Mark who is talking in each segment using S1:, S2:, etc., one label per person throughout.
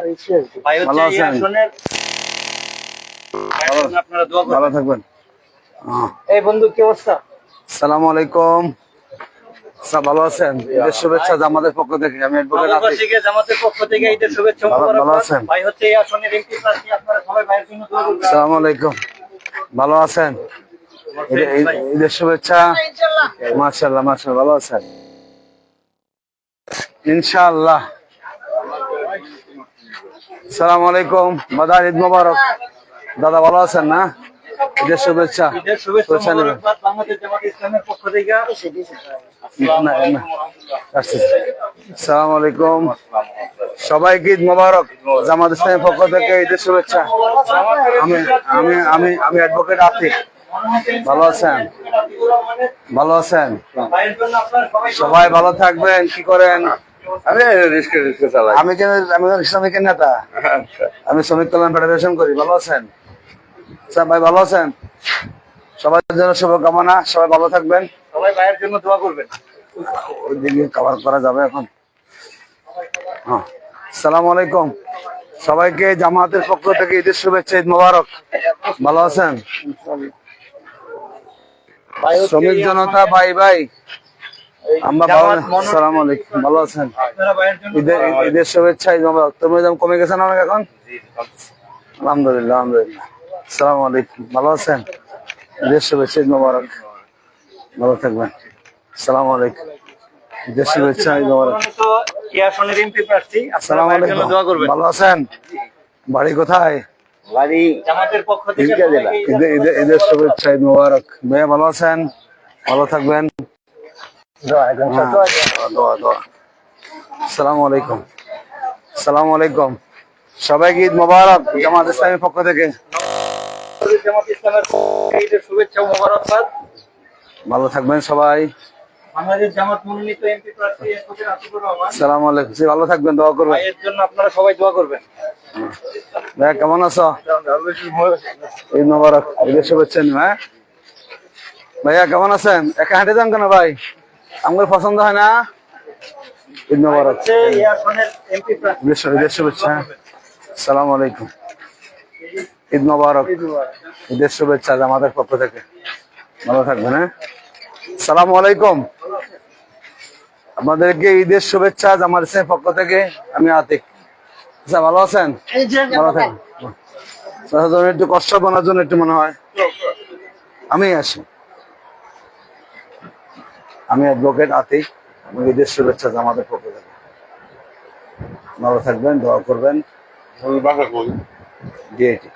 S1: ভাই হচ্ছে
S2: ভালো
S1: এই
S2: আছেন?
S1: আসনের আপনারা দোয়া করবেন।
S2: ভালো থাকবেন।
S3: এই বন্ধু কি অবস্থা?
S2: সালাম আলাইকুম। স্যার ভালো আছেন? ঈদের শুভেচ্ছা আমাদের পক্ষ থেকে। আমি অ্যাডভোকেট আছি
S1: জামাতের পক্ষ থেকে ঈদের শুভেচ্ছা
S2: ভালো- ভালো আছেন?
S1: ভাই হচ্ছে এই আসনের এমপি প্রার্থী আপনারা সবাই ভাইয়ের জন্য দোয়া করবেন।
S2: সালাম আলাইকুম। ভালো আছেন? ঈদের- শুভেচ্ছা? ভালো আছেন? ইনশাআল্লাহ। সালাম আলাইকুম বাদার ঈদ মোবারক। দাদা ভালো আছেন না? ঈদের শুভেচ্ছা।
S1: শুভেচ্ছা
S2: নেবেন। সালাম আলাইকুম। সবাইকে ঈদ মোবারক। জামাত ইসলামের পক্ষ থেকে ঈদের শুভেচ্ছা। আমি আমি আমি আমি অ্যাডভোকেট আতিক। ভালো আছেন? ভালো আছেন?
S1: সবাই
S2: ভালো থাকবেন কি করেন?
S4: আমি চালাই।
S2: আমি কেন আমি শ্রমিকের নেতা। আমি শ্রমিক কল্যাণ ফেডারেশন করি ভালো আছেন? স্যার ভাই ভালো আছেন? সবার জন্য শুভকামনা সবাই ভালো থাকবেন।
S1: সবাই ভাইয়ের জন্য দোয়া করবেন।
S2: কভার করা যাবে এখন। হ্যাঁ। সালাম আলাইকুম। সবাইকে জামাতের পক্ষ থেকে ঈদের শুভেচ্ছা ঈদ মোবারক। ভালো আছেন? শ্রমিক জনতা ভাই ভাই। আমরা ভালো সালাম আলাইকুম ভালো আছেন?
S1: আপনারা ভাইয়ের জন্য
S2: ঈদের ঈদের শুভেচ্ছা ঈদ মোবারক। তোমার দাম কমে গেছে না অনেক এখন? আলহামদুলিল্লাহ আলহামদুলিল্লাহ। সালাম আলাইকুম ভালো আছেন? ঈদের শুভেচ্ছা ঈদ মোবারক। ভালো থাকবেন। সালাম আলাইকুম। ঈদের শুভেচ্ছা ঈদ মোবারক। ভালো আছেন? বাড়ি কোথায়?
S4: বাড়ি
S1: জামাতের পক্ষ থেকে
S4: তিনটা জেলা।
S2: ঈদের শুভেচ্ছা ঈদ মোবারক। ভাইয়া ভালো আছেন? ভালো থাকবেন। সালাম। আলাইকুম। সালাম আলাইকুম। সবাইকে ঈদ মোবারক জামাত ইসলামের পক্ষ থেকে।
S1: জামাত ইসলামের ঈদের শুভেচ্ছা মোবারকবাদ
S2: ভালো থাকবেন সবাই। সালাম আলাইকুম। ভালো থাকবেন দোয়া করবেন।
S1: জন্য আপনারা সবাই দোয়া করবেন।
S2: কেমন আছো? ঈদ মোবারক। ঈদের শুভেচ্ছা হ্যাঁ? ভাইয়া কেমন আছেন? একা হাঁটে যান কেন ভাই? আমার পছন্দ হয় না। সালাম আলাইকুম। ঈদ মোবারক। ঈদের শুভেচ্ছা আমাদের পক্ষ থেকে। ভালো থাকবেন হ্যাঁ? সালাম আলাইকুম। আপনাদেরকে ঈদের শুভেচ্ছা ইসলামের পক্ষ থেকে। আমি আতিক। আচ্ছা ভালো আছেন? ভালো থাকেন। একটু কষ্ট বানার জন্য একটু মনে হয়। আমি আসি। আমি অ্যাডভোকেট আতিক। আমি ঈদের শুভেচ্ছা জামাতের পক্ষ থেকে ভালো থাকবেন দোয়া করবেন। ডিএটি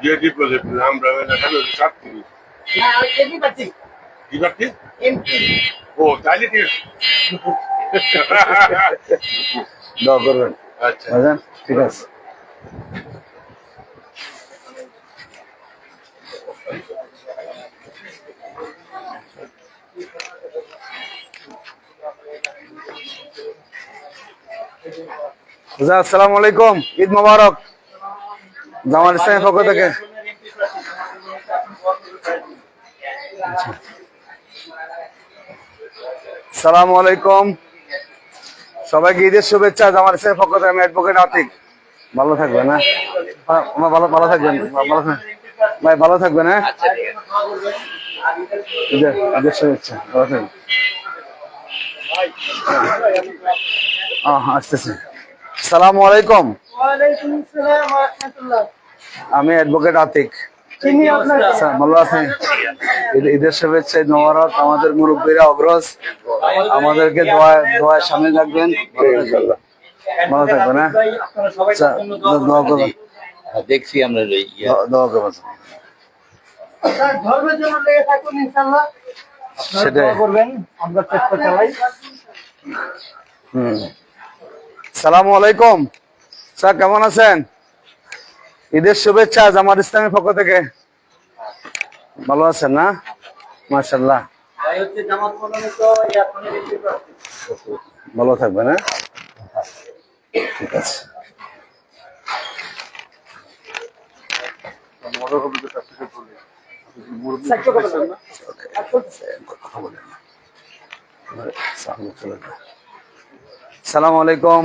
S4: জিএটি প্রজেক্ট নাম ও
S2: দোয়া করবেন।
S4: আচ্ছা।
S2: ঠিক আছে। আসসালামু আলাইকুম। ঈদ মোবারক। জামাল ইসলামের পক্ষ থেকে। সালামু আলাইকুম। সবাইকে ঈদের শুভেচ্ছা জামাল ইসলামের পক্ষ থেকে। আমি অ্যাডভোকেট আতিক। ভালো থাকবেন হ্যাঁ? হ্যাঁ, আমার ভালো ভালো থাকবেন। ভালো ভাই ভালো থাকবেন হ্যাঁ? ঈদের শুভেচ্ছা ভালো থাকবেন। আসতেছে। সালামু আলাইকুম।
S3: ওয়ালাইকুম আসসালাম ওয়া রাহমাতুল্লাহ।
S2: আমি অ্যাডভোকেট আতিক। ভালো আছেন? ঈদের শুভেচ্ছা মোবারক। আমাদের মুরব্বীরা অগ্রজ। আমাদেরকে দোয়া সামিল রাখবেন ভালো থাকবেন হ্যাঁ? আচ্ছা,
S1: দোয়া করবেন।
S2: করবেন
S4: দেখছি আমরা।
S2: দোয়া- করবেন
S3: ধর্মের জন্য লেগে থাকুন ইনশাআল্লাহ।
S1: আপনারা
S2: সেটাই।
S1: করবেন আমরা চেষ্টা চালাই।
S2: হুম। সালামু আলাইকুম। স্যার কেমন আছেন? ঈদের শুভেচ্ছা জামাত ইসলামের পক্ষ থেকে। ভালো আছেন না? মার্শাল্লাহ ভালো থাকবেন হ্যাঁ? ঠিক আছে।
S3: সাক্ষ্য করবেন
S2: কথা বলেন না। সালাম আলাইকুম।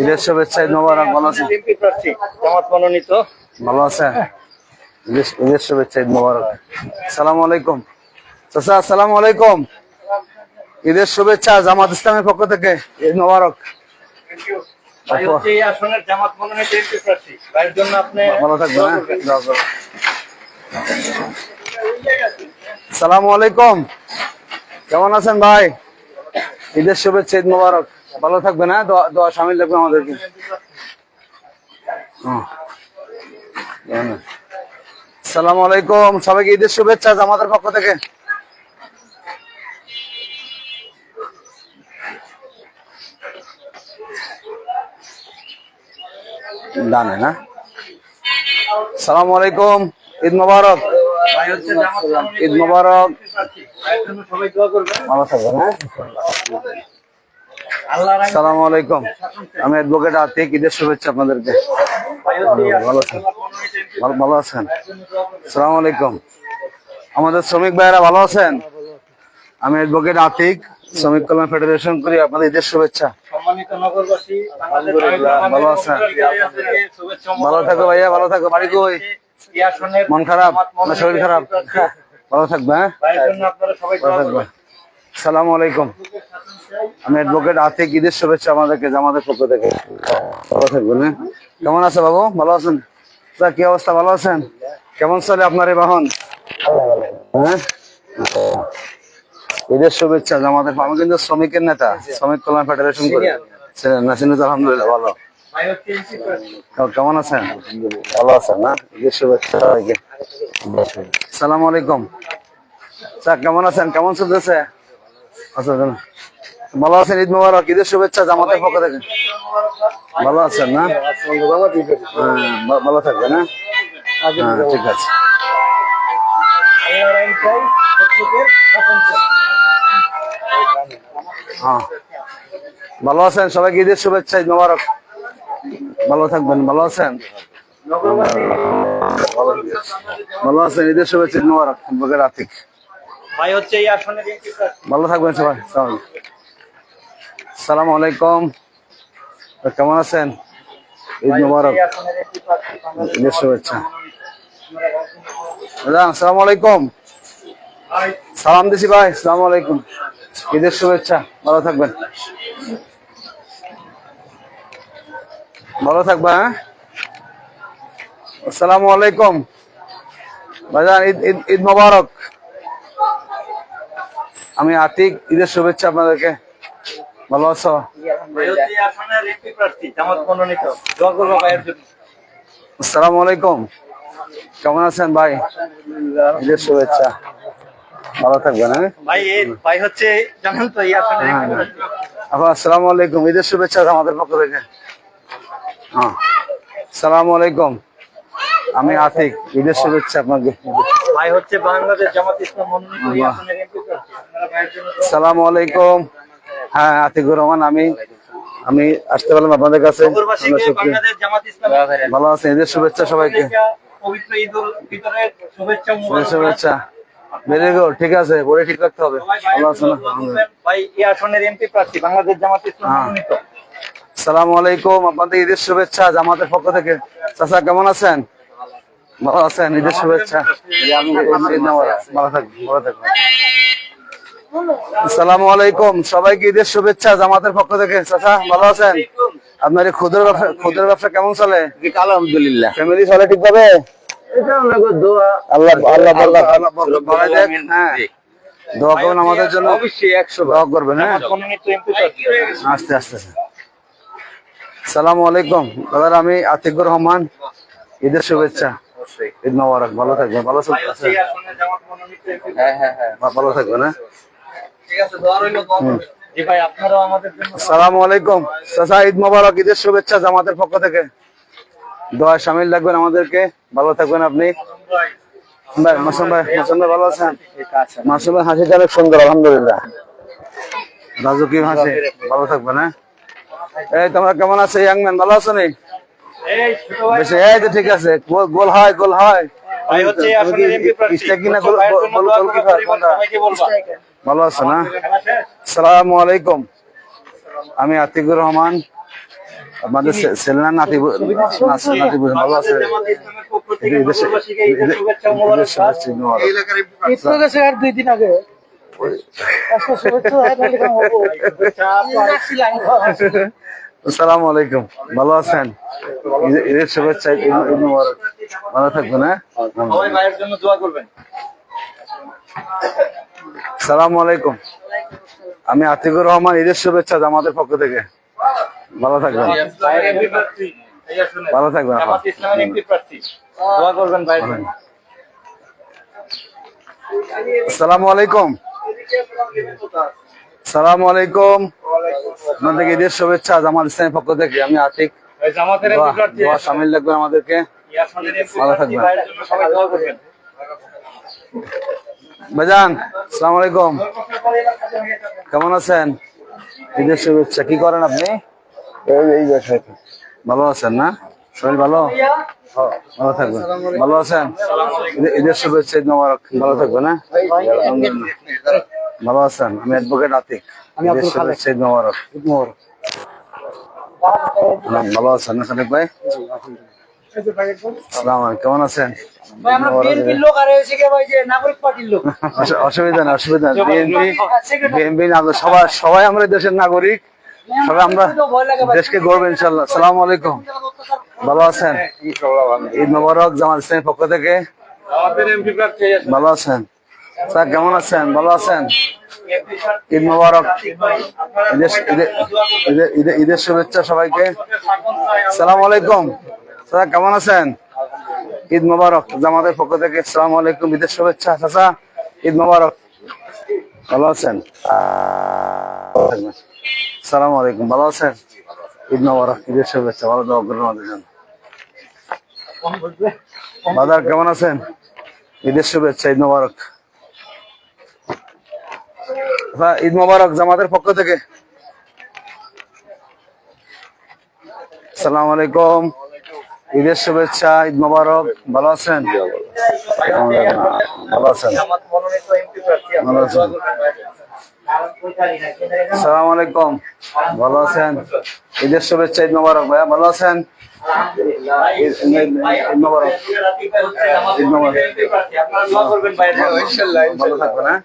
S2: ঈদের শুভেচ্ছা ঈদ মোবারক ভালো আছেন?
S1: জামাত মনোনীত।
S2: ভালো আছেন? ঈদের- ঈদের শুভেচ্ছা ঈদ মোবারক। সালাম আলাইকুম। চাচা আসসালাম আলাইকুম। ঈদের শুভেচ্ছা জামাত ইসলামের পক্ষ থেকে ঈদ মোবারক। ভালো থাকবেন সালামু আলাইকুম। কেমন আছেন ভাই? ঈদের শুভেচ্ছা, ঈদ মোবারক। ভালো থাকবেন হ্যাঁ? দোয়া- সামিল লাগবে আমাদেরকে। সালামু আলাইকুম। সবাইকে ঈদের শুভেচ্ছা আমাদের পক্ষ থেকে। ডানে, না? সালামু আলাইকুম। ঈদ মোবারক। ঈদ মোবারক। ভালো থাকবেন হ্যাঁ?
S1: আল্লাহর
S2: আলাইকুম। আমি অ্যাডভোকেট আতিক ঈদের শুভেচ্ছা আপনাদেরকে। ভালো আছেন। ভালো আছেন। সালাম আলাইকুম। আমাদের শ্রমিক ভাইয়েরা ভালো আছেন? আমি অ্যাডভোকেট আতিক শ্রমিক কল্যাণ ফেডারেশন করি। আপনাদের ঈদের শুভেচ্ছা। ভালো আছেন। ভালো থাকো ভাইয়া ভালো থাকো। বাড়ি কই? মন খারাপ? শরীর খারাপ? ভালো থাকবে হ্যাঁ? সালাম আলাইকুম। আমি অ্যাডভোকেট আতিক ঈদের শুভেচ্ছা আমাদেরকে আমাদের পক্ষ থেকে। ভালো থাকবেন হ্যাঁ? কেমন আছে বাবু? ভালো আছেন? স্যার কি অবস্থা? ভালো আছেন? কেমন চলে আপনার এই বাহন? হ্যাঁ? ঈদের শুভেচ্ছা আমাদের আমি কিন্তু শ্রমিকের নেতা শ্রমিক কল্যাণ ফেডারেশন করি। না আলহামদুলিল্লাহ ভালো। কেমন আছেন? ভালো আছেন না? সালাম আলাইকুম। স্যার কেমন আছেন? কেমন চলতেছে? আচ্ছা ভালো আছেন? ঈদ মোবারক ঈদের শুভেচ্ছা জামাতের পক্ষ থেকে। ভালো আছেন না? হ্যাঁ, ভালো থাকবেন হ্যাঁ? হ্যাঁ, ঠিক আছে। হ্যাঁ। ভালো আছেন? সবাইকে ঈদের শুভেচ্ছা ঈদ মোবারক। ভালো থাকবেন ভালো আছেন? ভালো আছেন ঈদের শুভেচ্ছা ঈদ মোবারক বকের আতিক
S1: ভাই হচ্ছে এই
S2: ভালো থাকবেন সবাই সালাম আলাইকুম কেমন আছেন? ঈদ মোবারক। ঈদের শুভেচ্ছা। দাদা আসসালামু আলাইকুম সালাম দিছি ভাই আসসালামু আলাইকুম ঈদের শুভেচ্ছা ভালো থাকবেন। ভালো থাকবা হ্যাঁ? আসসালামু আলাইকুম। ভাইজান ঈদ ঈদ ঈদ মোবারক। আমি আতিক ঈদের শুভেচ্ছা আপনাদেরকে। ভালো আছো? আসসালামু আলাইকুম। কেমন আছেন ভাই? ঈদের শুভেচ্ছা। ভালো থাকবেন হ্যাঁ?
S1: ভাই হচ্ছে জানেন তো
S2: আপা আসসালামু আলাইকুম। ঈদের শুভেচ্ছা আমাদের পক্ষ থেকে। হ্যাঁ। সালামু আলাইকুম। আমি আতিক ঈদের শুভেচ্ছা আপনাকে।
S1: ভাই হচ্ছে বাংলাদেশ জামাত ইসলাম
S2: সালামু আলাইকুম। হ্যাঁ আতিকুর রহমান আমি আমি আসতে পারলাম আপনাদের কাছে। ভালো আছেন? ঈদের শুভেচ্ছা সবাইকে।
S1: শুভেচ্ছা
S2: ভেরি গুড ঠিক আছে বডি ঠিক রাখতে হবে। ভালো আছেন।
S1: ভাই এই আসনের এমপি প্রার্থী বাংলাদেশ জামাত ইসলাম
S2: হ্যাঁ।
S1: মনোনীত।
S2: সালামু আলাইকুম। আপনাদের ঈদের শুভেচ্ছা জামাতের পক্ষ থেকে। চাচা কেমন আছেন? ভালো আছেন ঈদের শুভেচ্ছা। ভালো থাকবেন ভালো থাকবেন। আসসালামু আলাইকুম। সবাইকে ঈদের শুভেচ্ছা জামাতের পক্ষ থেকে। চাচা ভালো আছেন? আপনার ক্ষুদ্র ব্যবসা ক্ষুদ্র ব্যবসা কেমন চলে?
S3: আলহামদুলিল্লাহ।
S2: ফ্যামিলি চলে ঠিকভাবে? আল্লাহ হ্যাঁ। দোয়া করবেন আমাদের জন্য।
S3: অবশ্যই একশো
S2: দোয়া করবেন হ্যাঁ। আস্তে আস্তে। সালামু আলাইকুম। দাদা আমি আতিকুর রহমান। ঈদের শুভেচ্ছা। ঈদ মোবারক। ভালো থাকবেন। ভালো
S3: হ্যাঁ হ্যাঁ হ্যাঁ।
S2: ভালো থাকবেন হ্যাঁ। সালামু আলাইকুম। চাচা, ঈদ মোবারক। ঈদের শুভেচ্ছা জামাতের পক্ষ থেকে। দোয়া শামিল রাখবেন আমাদেরকে। ভালো থাকবেন আপনি। ভাই, মাসুম ভাই মাসুম ভাই ভালো আছেন? মাসুম ভাই হাসিটা অনেক সুন্দর আলহামদুলিল্লাহ। রাজু কি হাসি। ভালো থাকবেন হ্যাঁ। এই তোমরা কেমন আছো ইয়াংম্যান ভালো আছো নি?
S1: এই
S2: বেশি এই তো ঠিক আছে গোল- হয় গোল হয়। ভালো আছে না? সালাম আলাইকুম। আমি আতিকুর রহমান। আপনাদের সে- ছেলে না নাতি নাতি- ভালো আছে।
S1: ঈদের শুভেচ্ছা
S3: আর দুই দিন আগে
S2: আসসালামু আলাইকুম ভালো আছেন ঈদের- শুভেচ্ছা ভালো থাকবেন হ্যাঁ সালামু আলাইকুম আমি আতিকুর রহমান ঈদের শুভেচ্ছা আমাদের পক্ষ থেকে। ভালো থাকবেন ভালো থাকবেন আসসালামু আলাইকুম সালামু আলাইকুম। আপনাদেরকে ঈদের শুভেচ্ছা জামাত ইসলামের পক্ষ থেকে। আমি আতিক। সামিল লাগবেন আমাদেরকে। ভালো থাকবেন। আসসালামু আলাইকুম। কেমন আছেন? ঈদের শুভেচ্ছা। কি করেন আপনি? এই এই ব্যবসায় ভালো আছেন না? শরীর ভালো? ভালো থাকবেন। ভালো আছেন? ঈদের- শুভেচ্ছা ঈদ মোবারক। ভালো থাকবেন না ভালো আছেন? আমি অ্যাডভোকেট আতিক। আমি আব্দুল ঈদ মোবারক। ঈদ মোবারক। ভালো আছেন সালেক ভাই? কেমন আছেন? অসুবিধা নেই অসুবিধা বিএনপি সবাই সবাই আমরা দেশের নাগরিক। সবাই আমরা। দেশকে গর্ব ইনশাল্লাহ। সালাম আলাইকুম। ভালো আছেন? ঈদ মোবারক, জামাত ইসলামের পক্ষ থেকে। ভালো আছেন? স্যার, কেমন আছেন? ভালো আছেন? ঈদ মোবারক। ঈদের শুভেচ্ছা সবাইকে। সালাম আলাইকুম। স্যার, কেমন আছেন? ঈদ মোবারক, জামাতের পক্ষ থেকে সালাম আলাইকুম। ঈদের শুভেচ্ছা, চাচা। ঈদ মোবারক। ভালো আছেন? সালাম আলাইকুম। ভালো আছেন? ঈদ কেমন আছেন? ঈদের শুভেচ্ছা ঈদ মোবারক। হ্যাঁ, ঈদ মোবারক জামাতের পক্ষ থেকে। সালাম আলাইকুম। ঈদের শুভেচ্ছা ঈদ মোবারক। ভালো আছেন? ভালো আছেন। ভালো আছেন। সালাম আলাইকুম। ভালো আছেন? ঈদের শুভেচ্ছা, ঈদ মোবারক ভাইয়া। ভালো আছেন। ভালো থাকবেন হ্যাঁ?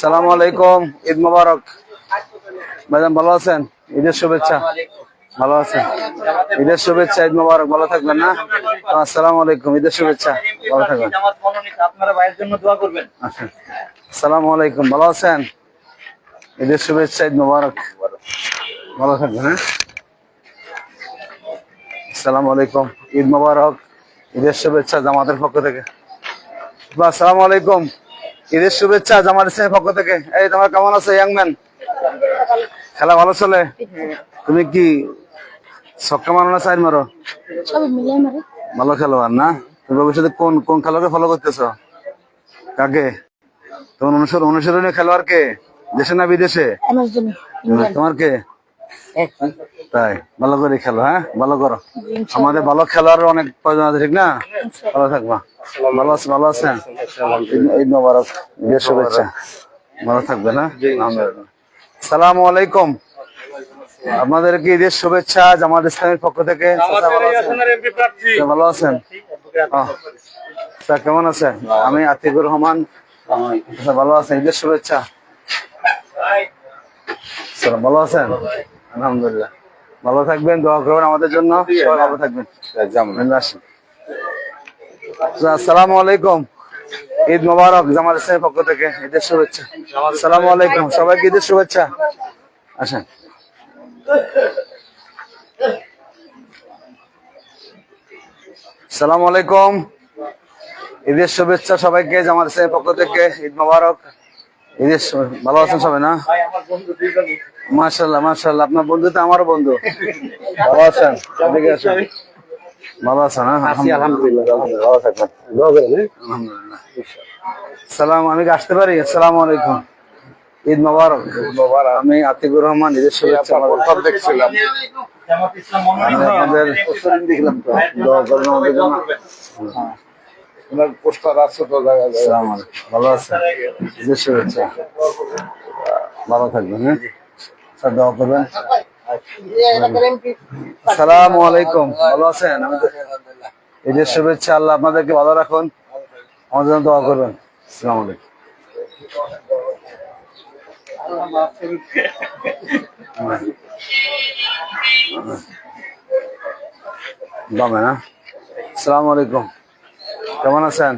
S2: সালাম আলাইকুম, ঈদ মোবারক। ভাইজান, ভালো আছেন? ঈদের শুভেচ্ছা। ভালো আছেন ঈদের শুভেচ্ছা ঈদ মোবারক ভালো থাকবেন না? আসসালামু আলাইকুম ঈদের শুভেচ্ছা ভালো থাকবেন।
S1: জামাত মনোনীত আপনারা ভাইয়ের জন্য দোয়া করবেন।
S2: আচ্ছা। আসসালামু আলাইকুম ভালো আছেন? ঈদের শুভেচ্ছা ঈদ মোবারক ভালো থাকবেন হ্যাঁ? আসসালামু আলাইকুম ঈদ মোবারক ঈদের শুভেচ্ছা জামাতের পক্ষ থেকে। আসসালামু আলাইকুম ঈদের শুভেচ্ছা জামাত ইসলামের পক্ষ থেকে। এই তোমার কেমন আছে ইয়াং ম্যান খেলা ভালো চলে? তুমি কি ছক্কা মারো না সাইড মারো? ভালো খেলোয়াড় না? তুমি ভবিষ্যতে কোন কোন খেলোয়াড়কে ফলো করতেছো? কাকে? তোমার অনুসরণ অনুসরণীয় খেলোয়াড় কে? দেশে না বিদেশে? তোমার কে? তাই ভালো করে খেলো হ্যাঁ? ভালো করো। আমাদের ভালো খেলোয়াড়ের অনেক প্রয়োজন আছে ঠিক না? ভালো থাকবা। ভালো আছে ভালো আছেন? ঈদ- মোবারক শুভেচ্ছা। ভালো থাকবে হ্যাঁ আলহামদুলিল্লাহ। সালামু আলাইকুম। আপনাদেরকে ঈদের শুভেচ্ছা জামাত ইসলামের পক্ষ থেকে। ভালো আছেন? কেমন আছেন? আমি আতিকুর রহমান। ভালো আছেন? ঈদের শুভেচ্ছা। ভালো আছেন? আলহামদুলিল্লাহ। ভালো থাকবেন দোয়া করবেন আমাদের জন্য। ভালো থাকবেন। আসসালামু আলাইকুম। ঈদ মোবারক জামাত ইসলামের পক্ষ থেকে। ঈদের শুভেচ্ছা। আসসালামু আলাইকুম। সবাইকে ঈদের শুভেচ্ছা। আসেন। সালাম আলাইকুম। ঈদের শুভেচ্ছা সবাইকে ইসলামের পক্ষ থেকে ঈদ মোবারক। ঈদের ভালো আছেন সবাই না?
S1: আমার
S2: মাশাল্লাহ মাশাল্লাহ আপনার বন্ধু তো আমারও বন্ধু। ভালো আছেন? ভালো আছেন হ্যাঁ? আলহামদুলিল্লাহ। ভালো থাকবেন। সালাম আমি আসতে পারি? আসসালামু আলাইকুম। ঈদ মোবারক। আমি আতিকুর রহমান ঈদের শুভেচ্ছা
S4: দেখছিলাম।
S1: জামাত
S2: আমি আপনাদের
S1: দেখলাম তো
S2: দোয়া করবেন আমাদের জন্য।
S3: পোস্টার আছে তো।
S2: ভালো শুভেচ্ছা। ভালো থাকবেন হ্যাঁ? স্যার দোয়া করবেন। আসসালামু আলাইকুম। ভালো আছেন? ঈদের শুভেচ্ছা আল্লাহ আপনাদেরকে ভালো রাখুন। আমাদের জন্য দোয়া করবেন। আসসালামু আলাইকুম। দমে না আসসালামু আলাইকুম। কেমন আছেন?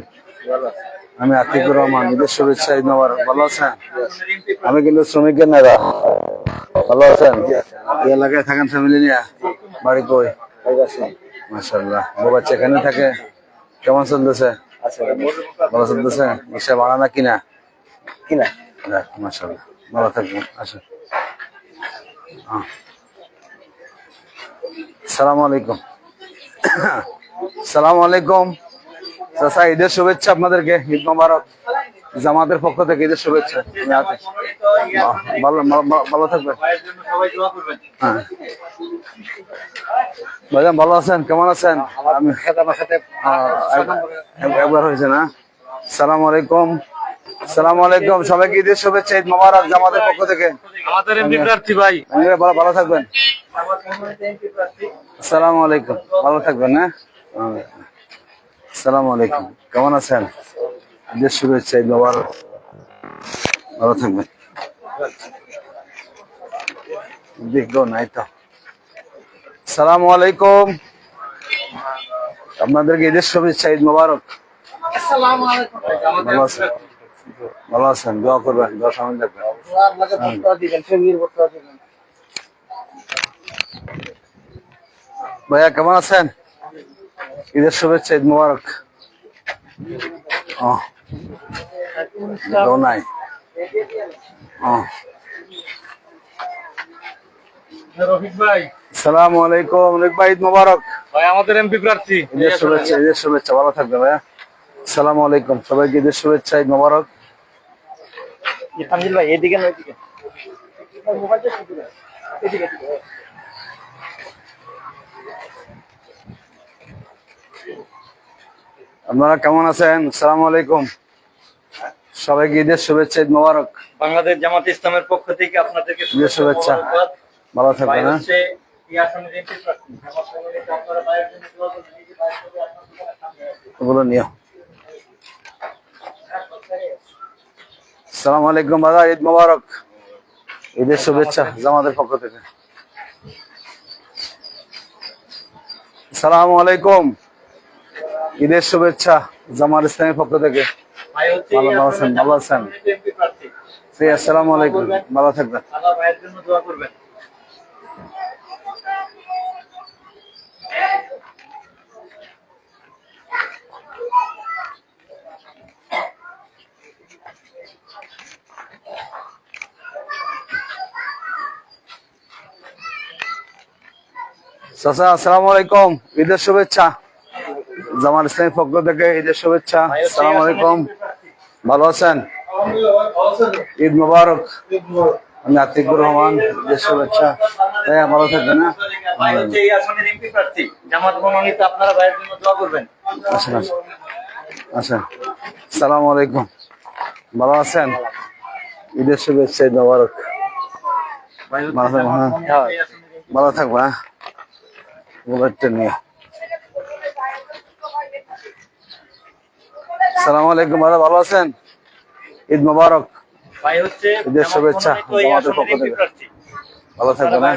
S2: আমি আতিকুর রহমান ঈদের শুভেচ্ছা ঈদ মোবারক। ভালো আছেন? আমি কিন্তু শ্রমিকের নেতা। ভালো আছেন? এলাকায় থাকেন ফ্যামিলি নিয়ে? বাড়ি কই? মাসাল্লাহ বউ বাচ্চা এখানে থাকে কেমন চলতেছে? ভালো চলতেছে? রিক্সা ভাড়া না কিনা?
S3: কিনা?
S2: যাক, মাশাআল্লাহ। ভালো থাকবেন আসুন হ্যাঁ। সালাম আলাইকুম। সালাম আলাইকুম। চাচা ঈদের শুভেচ্ছা আপনাদেরকে ঈদ মোবারক। জামাতের পক্ষ থেকে ঈদের শুভেচ্ছা। ভালো ভালো- ভালো থাকবেন। হ্যাঁ। ভাইজান ভালো আছেন? কেমন আছেন? আমি একবার হয়েছে না? সালাম আলাইকুম। সালাম আলাইকুম। সবাইকে ঈদের শুভেচ্ছা ঈদ মোবারক জামাতের পক্ষ থেকে।
S1: আমাদের এমপি প্রার্থী ভাই।
S2: ভালো ভালো থাকবেন। আসসালামু আলাইকুম। ভালো থাকবেন হ্যাঁ? আসসালামু আলাইকুম। কেমন আছেন? ঈদের শুভেচ্ছা ঈদ মোবারক। ভালো থাকবেন। দেখব নাই তো। সালামু আলাইকুম। আপনাদেরকে ঈদের শুভেচ্ছা ঈদ মোবারক। ভালো আছেন? ভালো আছেন দোয়া করবেন দোয়া সামনে দেখবেন।
S3: দিবেন
S2: ভাইয়া কেমন আছেন? ঈদের শুভেচ্ছা ঈদ মুবারক। নাই।
S1: রফিক ভাই।
S2: সালাম আলাইকুম অনেক ভাই ঈদ মোবারক।
S1: ভাই আমাদের এমপি প্রার্থী।
S2: ঈদের শুভেচ্ছা ঈদের শুভেচ্ছা ভালো থাকবে ভাইয়া। সালাম আলাইকুম। সবাইকে ঈদের শুভেচ্ছা ঈদ মোবারক।
S3: তানজিল ভাই এদিকে না ওইদিকে? মোবাইলটা এদিকে এদিকে
S2: আপনারা কেমন আছেন? সালাম আলাইকুম। সবাইকে ঈদের শুভেচ্ছা ঈদ মোবারক।
S1: বাংলাদেশ জামাত ইসলামের পক্ষ থেকে আপনাদেরকে
S2: ঈদের শুভেচ্ছা। ভালো থাকবেন হ্যাঁ। ওগুলো নিও। সালাম আলাইকুম দাদা ঈদ মোবারক। ঈদের শুভেচ্ছা জামাতের পক্ষ থেকে। সালাম আলাইকুম। ঈদের শুভেচ্ছা জামাত ইসলামের পক্ষ থেকে। ভালো আছেন, ভালো আছেন। আসসালামু আলাইকুম ভালো থাকবেন। চাচা আসসালামু আলাইকুম। ঈদের শুভেচ্ছা। জামাত ইসলামের পক্ষ থেকে ঈদের শুভেচ্ছা। আসসালামু আলাইকুম। ভালো আছেন? ঈদ মোবারক। আমি আতিকুর রহমান ঈদের শুভেচ্ছা। হ্যাঁ? ভালো থাকবেন। না
S1: দোয়া করবেন।
S2: আসেন আসেন। আসেন। সালাম আলাইকুম। ভালো আছেন? ঈদের শুভেচ্ছা ঈদ মোবারক। ভালো থাকবেন,
S1: জামাত
S2: হ্যাঁ।
S1: মনোনীত এই আসনের এমপি
S2: ভালো থাকব হ্যাঁ মোবাইলটা নিয়ে। সালাম আলাইকুম দাদা ভালো আছেন? ঈদ মোবারক।
S1: ভাই হচ্ছে
S2: ঈদের শুভেচ্ছা,
S1: আসনের
S2: পক্ষ থেকে। ভালো থাকবেন হ্যাঁ?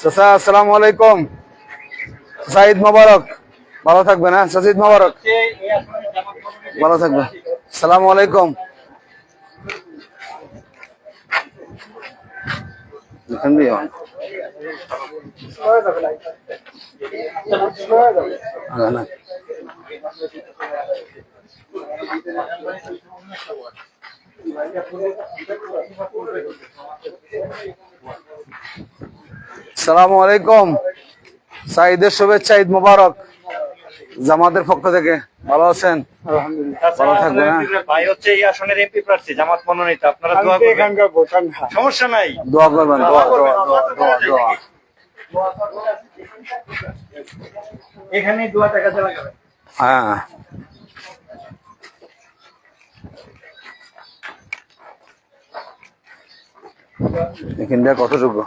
S2: চাচা আসসালামু আলাইকুম। মোবারক। ভালো থাকবেন হ্যাঁ? ঈদ মোবারক। ভালো থাকবেন। সালামু আলাইকুম। এখান দিয়ে আন। না, আলাইকুম সাইদের শুভেচ্ছা ঈদ মোবারক জামাতের পক্ষ থেকে। ভালো আছেন? ভালো থাকবেন
S1: ভাই হচ্ছে এই আসনের এমপি প্রার্থী জামাত মনোনীত। আপনারা দোয়া করবেন।
S3: এখানকার ভোটার না
S1: সমস্যা নাই।
S2: দোয়া করবেন দোয়া দোয়া দোয়া দোয়া দোয়া
S1: এখানে দোয়া টাকা দেওয়া
S2: হ্যাঁ। এখান থেকে কতটুকু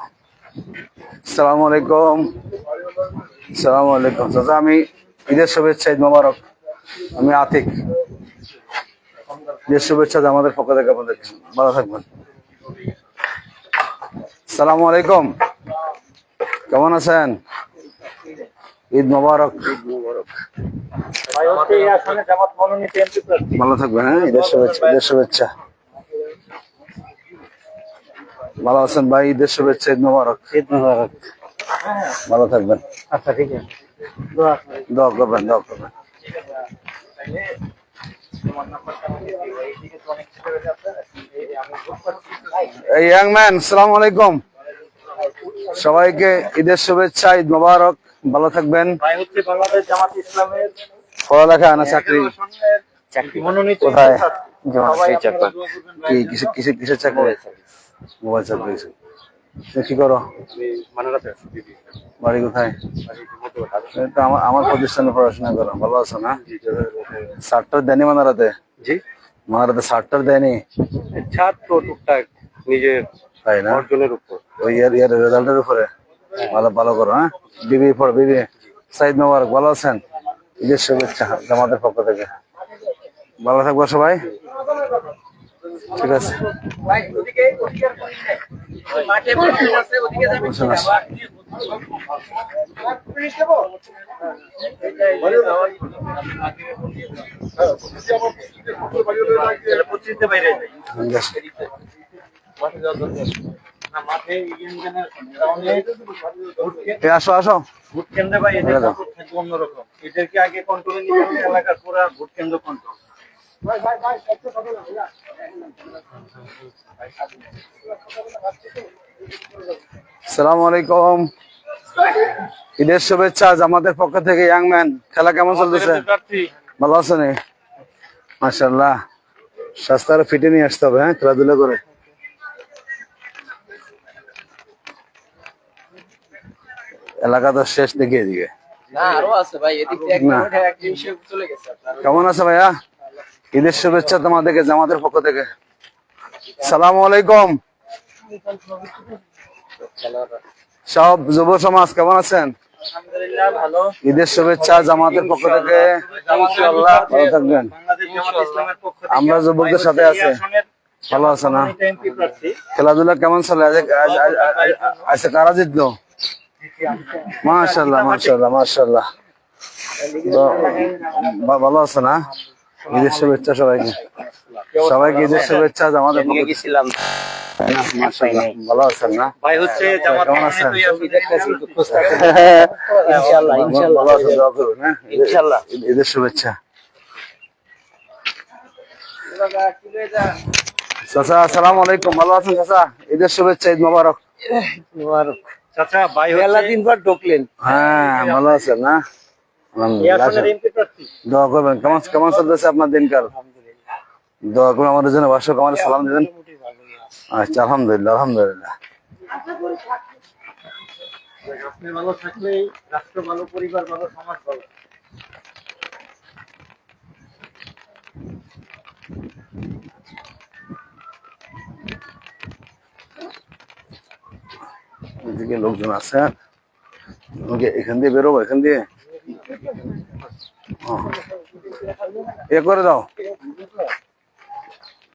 S2: সালাম আলাইকুম। সালাম আলাইকুম। চাচা আমি ঈদের শুভেচ্ছা ঈদ মোবারক। আমি আতিক। শুভেচ্ছা আমাদের পক্ষ থেকে আপনাদের। ভালো থাকবেন। সালাম আলাইকুম। কেমন আছেন? ঈদ মোবারক। ভালো থাকবেন হ্যাঁ? ঈদের শুভেচ্ছা ঈদের শুভেচ্ছা। ভালো আছেন ভাই? ঈদের শুভেচ্ছা ঈদ মোবারক।
S3: ঈদ মোবারক।
S2: ভালো থাকবেন।
S3: আচ্ছা ঠিক আছে। দোয়া করি।
S2: দোয়া করবেন। ইয়াং আলাইকুম সবাইকে ঈদের শুভেচ্ছা, ঈদ মোবারক। ভালো থাকবেন। পড়ালেখা, না চাকরি? কোথায়? কিসের চাকরি? মোবাইল চাকরি। কি করো? বাড়ি কোথায়? আমার আমার প্রতিষ্ঠানে পড়াশোনা করো ভালো আছো না? সারটার দেয়নি মানারাতে?
S1: জি।
S2: মানারাতে সারটার দেয়নি?
S1: ছাত্র টুকটাক নিজের
S2: তাই না?
S1: অর্জনের উপর।
S2: ওই ইয়ার ইয়ার রেজাল্টের উপরে? ভালো ভালো করো হ্যাঁ? বিবি পড়ো বিবি। সাইদ মোবারক ভালো আছেন? ঈদের শুভেচ্ছা জামাতের পক্ষ থেকে। ভালো থাকব সবাই? ঠিক আছে। আসো আসো।
S1: ভোট কেন্দ্রে ভাই এদের অন্যরকম। এদেরকে আগে কন্ট্রোলে নিতে এলাকার পুরা ভোট কেন্দ্র কন্ট্রোল
S2: সালাম আলাইকুম। ঈদের শুভেচ্ছা জামাতের পক্ষ থেকে ইয়াং ম্যান। খেলা কেমন চলতেছে? ভালো আছো নি? মাসাল্লাহ স্বাস্থ্য আরও ফিটে নিয়ে আসতে হবে হ্যাঁ? খেলাধুলা করে। এলাকা তো শেষ দিকে এদিকে। কেমন আছে ভাইয়া? ঈদের শুভেচ্ছা তোমাদেরকে জামাতের পক্ষ থেকে। সালাম আলাইকুম। সব যুব সমাজ কেমন আছেন? ঈদের শুভেচ্ছা জামাতের পক্ষ থেকে। ভালো থাকবেন। আমরা যুবকদের সাথে আছি। ভালো আছে না? খেলাধুলা কেমন চলে? আজ আজ- আজ- আজ- আজকে কারা জিতলো মাশাল্লাহ মাশাল্লাহ মাশাল্লাহ বা- ভালো আছে না? ঈদের শুভেচ্ছা সবাইকে। সবাইকে ঈদের শুভেচ্ছা আমাদের পক্ষ থেকে।
S5: গেছিলাম।
S2: ভালো আছেন না?
S1: ভাই হচ্ছে
S2: কেমন আছেন?
S1: মনোনীত এই
S5: ইনশাআল্লাহ
S1: আসনের
S2: ইনশাল্লাহ ভালো আছেন। দোয়া করুন ঈদের শুভেচ্ছা। চাচা আসসালামু আলাইকুম। ভালো আছেন চাচা? ঈদের শুভেচ্ছা ঈদ মোবারক।
S1: চাচা ভাই
S5: মেলা দিন পর ঢুকলেন।
S2: হ্যাঁ ভালো আছেন না? দোয়া করবেন। কেমন কেমন চলতেছে আপনার দিনকাল? দোয়া করবেন আমাদের জন্য। বাসক আমার সালাম দেবেন। আচ্ছা আলহামদুলিল্লাহ আলহামদুলিল্লাহ।
S1: আপনি ভালো থাকলেই রাষ্ট্র ভালো পরিবার ভালো সমাজ ভালো।
S2: এদিকে লোকজন আছে। হ্যাঁ? এখান দিয়ে বেরোবো? এখান দিয়ে। এ করে দাও।